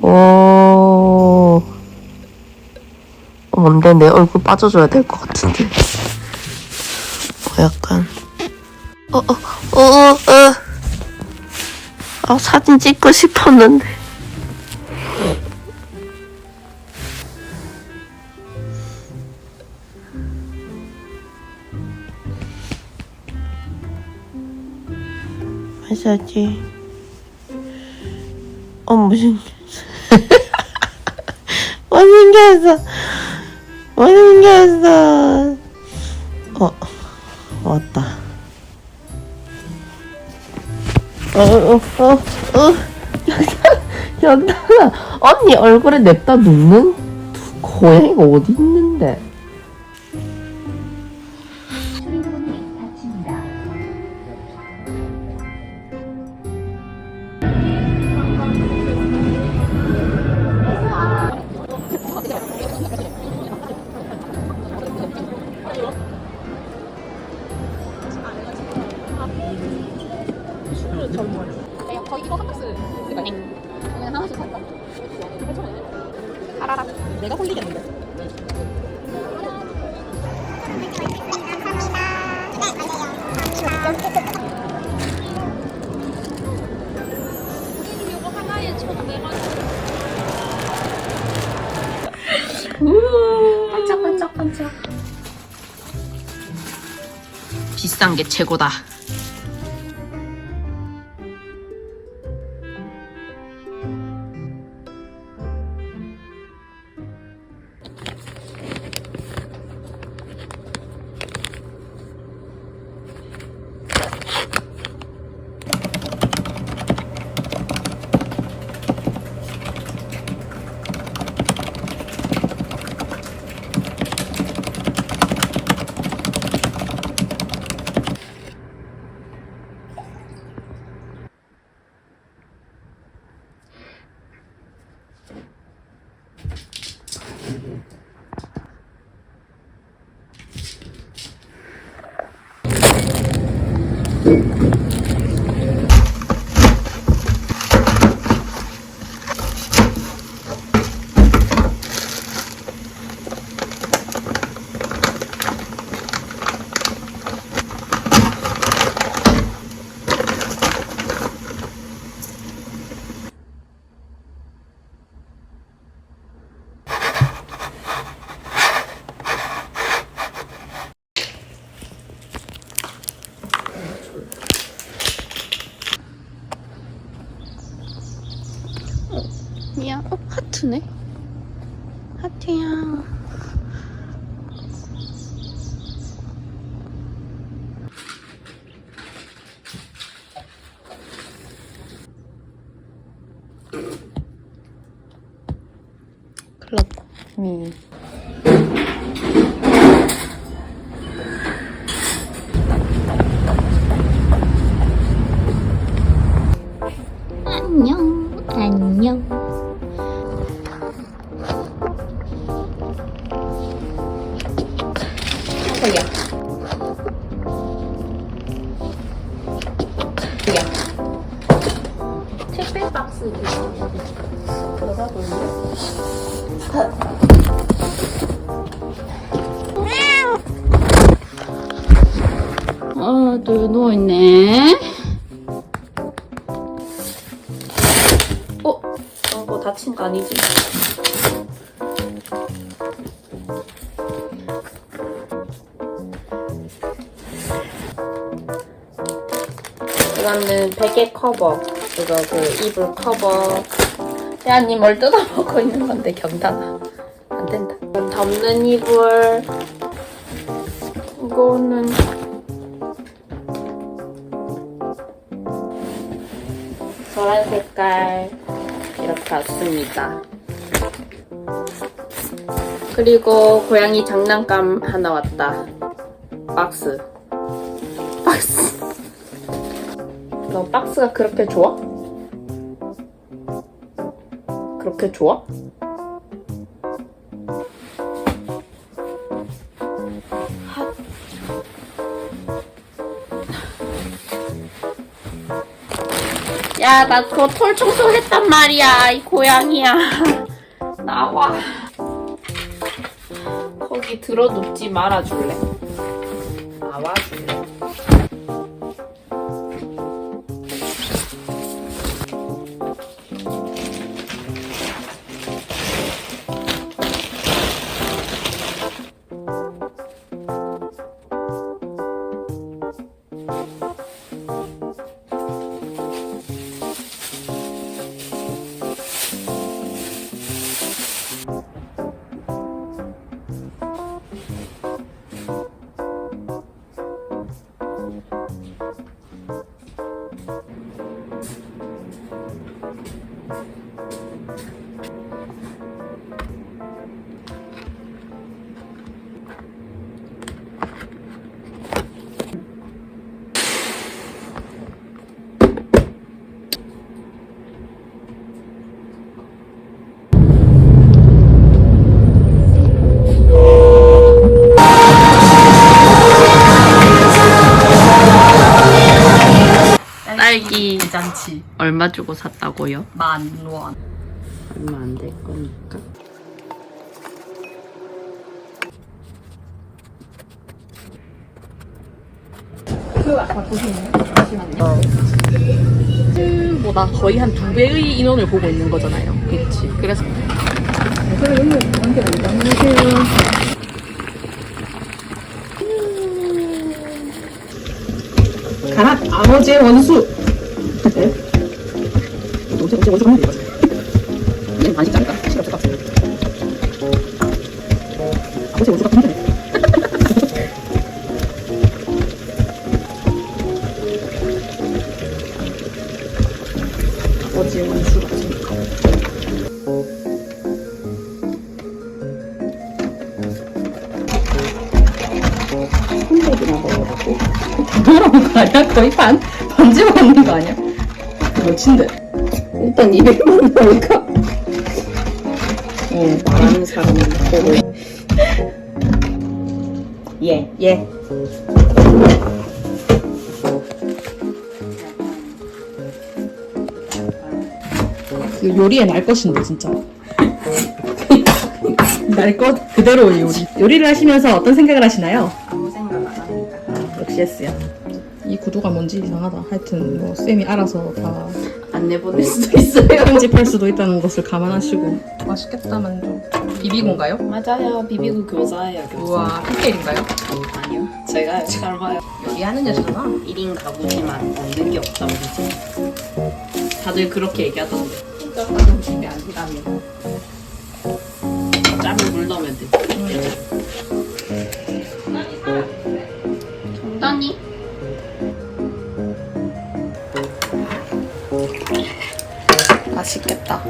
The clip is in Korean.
오. 어, 뭔데 내 얼굴 빠져줘야 될 것 같은데. 어, 약간. 어, 어, 어, 어, 어. 아, 사진 찍고 싶었는데. 마사지. 어, 무슨. 못생겼어. 못생겼어. 어, 왔다. 어, 어, 어, 어. 여기다가 언니 얼굴에 냅다 눕는 고양이가 어디 있는데? 비싼 게 최고다. 미야, 어 하트네. 하트야. 클럽 미. 저기야. 저기야. 택배 박스 어, 또 누워있네. 어? 어, 뭐 다친 거 아니지? 이거는 베개 커버. 이거 그 이불 커버. 야님 뭘 뜯어먹고 있는 건데 경단아. 안 된다. 덮는 이불. 이거는 노란 색깔 이렇게 왔습니다. 그리고 고양이 장난감 하나 왔다. 박스. 너 박스가 그렇게 좋아? 그렇게 좋아? 야, 나 그거 털 청소했단 말이야. 이 고양이야. 나와. 거기 들어 눕지 말아줄래? 나와줄래? 딸기 잔치 얼마 주고 샀다고요? 만 원. 얼마 안 될 거니까. 보다 거의 한 두 배의 인원을 보고 있는 거잖아요. 그치. 그래서 가라 아버지의 원수 네? 어제 어제 어디서 봤는데 이거 얘는 반씩 짜니까 싫어 없을 것 같아 아버지의 원수가 힘드네 아버지의 원수가 지금 콘백이나 먹으라고 그러는 거 아니야? 거의 반, 반 집어넣는 거 아니야? 몇인데? 일단 200만 원이니까 어, 많은 사람이 보고 예, 예그 요리에 날 것인데 진짜 날 것 그대로의 요리 요리를 하시면서 어떤 생각을 하시나요? 아무 생각 안 합니다. 아, 역시 S야. 이 구도가 뭔지 이상하다. 하여튼 뭐 쌤이 알아서 다 안 내보낼 수도 있어요. 편집할 수도 있다는 것을 감안하시고 맛있겠다만 좀 비비고인가요? 맞아요. 비비고 교사예요, 교사. 우와 PK인가요? 아니요. 제가 잘 봐요. 요리하는 여자잖아. 1인 가구지만 없는 게 없다 그러지. 다들 그렇게 얘기하던데. 진짜 사는 집이 아니라면. 짬을 물 넣으면 돼. 맛있겠다.